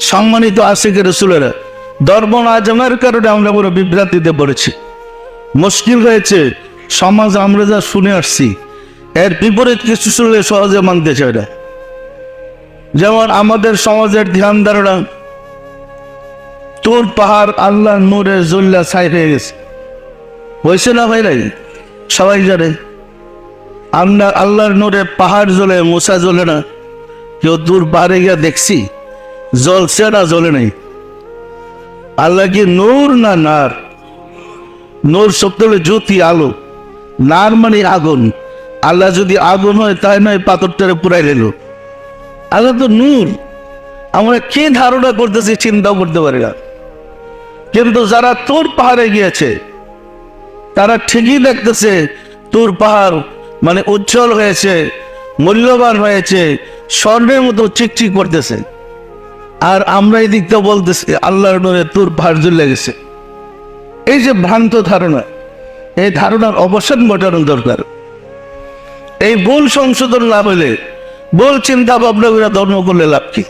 সম্মানিত আশিকের রসুলেরা ধর্ম না জানার কারণে আমরা বড় বিভ্রান্তিতে পড়েছি। মুশকিল হয়েছে, সমাজ আমরা যা শুনে আসছি, এর বিপরীত কিছু শুনলে সহজে মানতে চায় না। যেমন আমাদের সমাজের ধ্যান ধারণা, তোর পাহাড় আল্লাহ নূরে জল্লা ছাই হয়ে গেছে। হয়েছে না ভাই নাই? সবাই জানে, আমরা আল্লাহর নূরে পাহাড় জ্বলে মোসা জ্বলে না, কেউ দূর পাহাড়ে গিয়ে দেখছি জ্বলছে না জ্বলে নাই। আল্লাহ কি নূর না নার? নূর শব্দ হলো জ্যোতি, আলো। নার মানে আগুন। আল্লাহ যদি আগুন হয়, তাই নয় পাথরটারে পুরাই দিল। আল্লাহ তো নূর। আমরা কি ধারণা করতেছি, চিন্তাও করতে পারি না। কিন্তু যারা তোর পাহাড়ে গিয়েছে, তারা ঠিকই দেখতেছে, তোর পাহাড় মানে উজ্জ্বল হয়েছে, মূল্যবান হয়েছে, স্বর্ণের মতো চিকচিক করতেছে। আর আমরা এই দিকটা বলতেছি, আল্লাহর নূরে তোর ভার জ্বলে গেছে। এই যে ভ্রান্ত ধারণা, এই ধারণার অবসান ঘটানো দরকার। এই ভুল সংশোধন লাভ হলে, ভুল চিন্তা ভাবনা ধর্ম করলে লাভ কি?